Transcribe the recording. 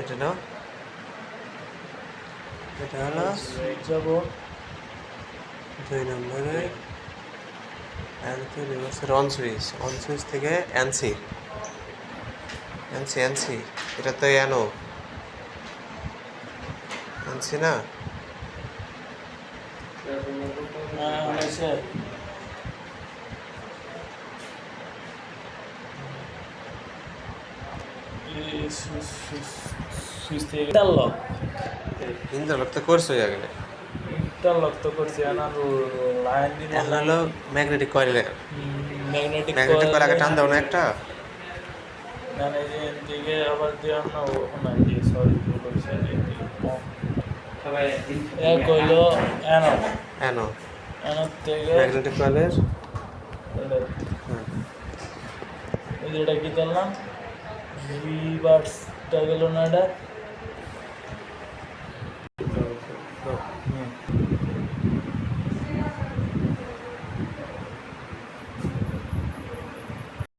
এটা না এটা হলো যাব। দুই নম্বরে। অন সুইচ অন সুইচ থেকে অ্যানসি অ্যানসি অ্যানসি এটা তো অ্যানো অ্যানসি না? হয়েছে সুইচ থেকে ইন্টার লক ইন্দ্রলোক তো করছ আগে ইন্টার লক তো করছি আমার লাইন এখন হলো ম্যাগনেটিক কয়েলের ম্যাগনেটিক কয়েল আগে টান দাও না একটা মানে যে দিকে আবার দিয়ে না ওখানে দিয়ে সরি ভুল হয়েছে কম এ কইলো এনো অ্যানো এনো থেকে ম্যাগনেটিক কয়েলের ওই এটা কি করলাম? রিভার্সটা গেল না এটা?